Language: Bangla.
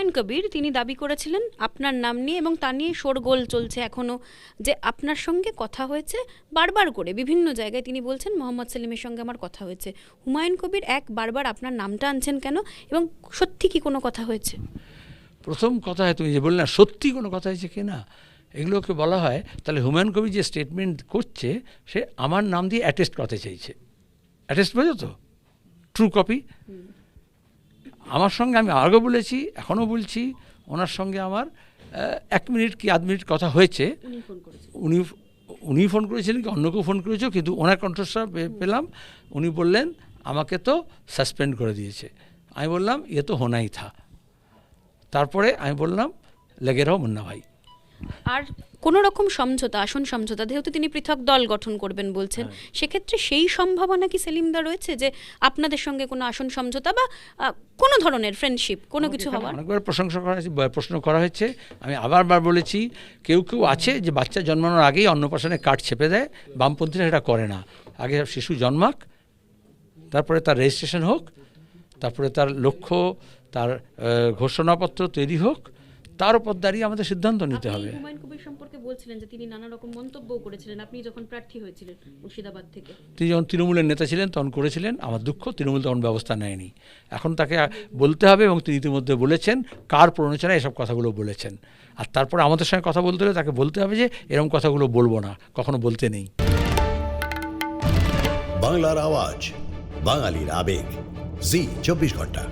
হুমায়ুন কবির তিনি দাবি করেছিলেন আপনার নাম নিয়ে এবং তা নিয়ে শোরগোল চলছে এখনও যে আপনার সঙ্গে কথা হয়েছে বারবার করে বিভিন্ন জায়গায় তিনি বলছেন মোহাম্মদ সেলিমের সঙ্গে আমার কথা হয়েছে। হুমায়ুন কবির এক বারবার আপনার নামটা আনছেন কেন এবং সত্যি কি কোনো কথা হয়েছে? প্রথম কথা হয় তুমি যে বললে না সত্যি কোনো কথা হয়েছে কি না এগুলোকে বলা হয় তাহলে হুমায়ুন কবির যে স্টেটমেন্ট করছে সে আমার নাম দিয়ে অ্যাটেস্ট করতে চাইছে। অ্যাটেস্ট বোঝো তো? ট্রু কপি আমার সঙ্গে আমি আরও বলেছি এখনও বলছি ওনার সঙ্গে আমার এক মিনিট কি আধ মিনিট কথা হয়েছে। উনি উনি ফোন করেছিলেন কি অন্য কেউ ফোন করেছ কিন্তু ওনার কণ্ঠস্বর পেলাম। উনি বললেন আমাকে তো সাসপেন্ড করে দিয়েছে। আমি বললাম ইয়ে তো হোনাই থা। তারপরে আমি বললাম লেগে রাও মুন্না ভাই। আর কোনো রকম সমঝোতা আসন সমঝোতা যেহেতু তিনি পৃথক দল গঠন করবেন বলছেন সেক্ষেত্রে সেই সম্ভাবনা কি সেলিমদা রয়েছে যে আপনাদের সঙ্গে কোনো আসন সমঝোতা বা কোনো ধরনের ফ্রেন্ডশিপ কোনো কিছু হওয়ার? অনেকবার প্রশংসা করা হয়েছে প্রশ্ন করা হয়েছে। আমি আবার বার বলেছি কেউ কেউ আছে যে বাচ্চা জন্মানোর আগেই অন্নপ্রাশনে কাঠ ছেপে দেয় বামপন্থীরা সেটা করে না। আগে শিশু জন্মাক তারপরে তার রেজিস্ট্রেশন হোক তারপরে তার লক্ষ্য তার ঘোষণাপত্র তৈরি হোক তার উপর দাঁড়িয়ে আমাদের সিদ্ধান্ত নিতে হবে। হুমায়ুন কবির সম্পর্কে বলছিলেন যে তিনি নানা রকম মন্তব্যও করেছিলেন। আপনি যখন প্রার্থী হয়েছিলেন মুর্শিদাবাদ থেকে। তিনি যখন তৃণমূলের নেতা ছিলেন তখন করেছিলেন। আমার দুঃখ তৃণমূল তখন ব্যবস্থা নেয়নি। এখন তাকে বলতে হবে এবং তিনি ইতিমধ্যে বলেছেন কার প্রণোচনা এসব কথাগুলো বলেছেন। আর তারপরে আমাদের সঙ্গে কথা বলতে হলে তাকে বলতে হবে যে এরকম কথাগুলো বলব না কখনো বলতে নেই। বাংলার আওয়াজ বাঙালির আবেগ। জি চব্বিশ ঘণ্টা।